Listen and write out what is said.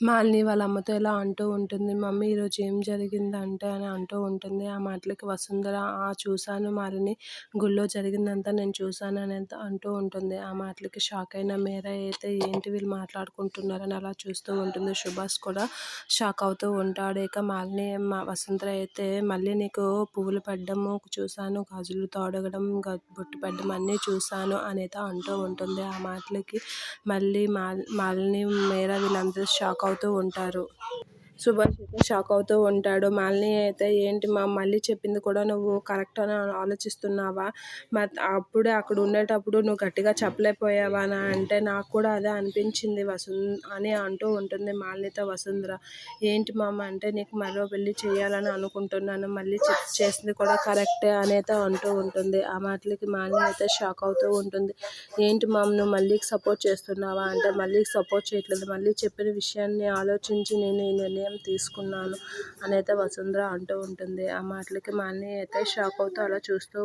మాలిని వాళ్ళ అమ్మతో ఇలా అంటూ ఉంటుంది మమ్మీ ఈరోజు ఏం జరిగిందంటే అని అంటూ ఉంటుంది. ఆ మాటలకి వసుంధర ఆ చూశాను మాలిని గుళ్ళో జరిగిందంతా నేను చూశాను అని అంటూ ఉంటుంది. ఆ మాటలకి షాక్ అయిన మేర అయితే ఏంటి వీళ్ళు మాట్లాడుకుంటున్నారని అలా చూస్తూ ఉంటుంది. సుభాష్ కూడా షాక్ అవుతూ ఉంటాడు. ఇక మాలిని మా వసుంధర అయితే మళ్ళీ నీకు పువ్వులు పడ్డము చూశాను గాజులు తోడగడం బొట్టు పెట్టడం అన్నీ చూశాను అనేది అంటూ ఉంటుంది. ఆ మాటలకి మళ్ళీ మాల్ మాలిని మేర వీళ్ళందరూ షాక్ అవుతూ ఉంటారు. సుభాష్ అయితే షాక్ అవుతూ ఉంటాడు. మాలిని అయితే ఏంటి మా మళ్ళీ చెప్పింది కూడా నువ్వు కరెక్ట్ అని ఆలోచిస్తున్నావా? మరి అప్పుడే అక్కడ ఉండేటప్పుడు నువ్వు గట్టిగా చెప్పలేకపోయావా అని అంటే నాకు కూడా అదే అనిపించింది. వసుం అని అంటూ ఉంటుంది మాలినితో వసుంధర. ఏంటి మామ అంటే నీకు మరో పెళ్ళి చేయాలని అనుకుంటున్నాను. మళ్ళీ చేసింది కూడా కరెక్టే అనేది అంటూ ఉంటుంది. ఆ మాటలకి మాలిని అయితే షాక్ అవుతూ ఉంటుంది. ఏంటి మామ నువ్వు మళ్ళీ సపోర్ట్ చేస్తున్నావా అంటే మళ్ళీ సపోర్ట్ చేయట్లేదు. మళ్ళీ చెప్పిన విషయాన్ని ఆలోచించి నేను ఈ నిర్ణయం తీసుకున్నాను. అని అయితే వసుంధర అంటూ ఉంటుంది. ఆ మాటలకి మాలిని అయితే షాక్ అవుతూ అలా చూస్తూ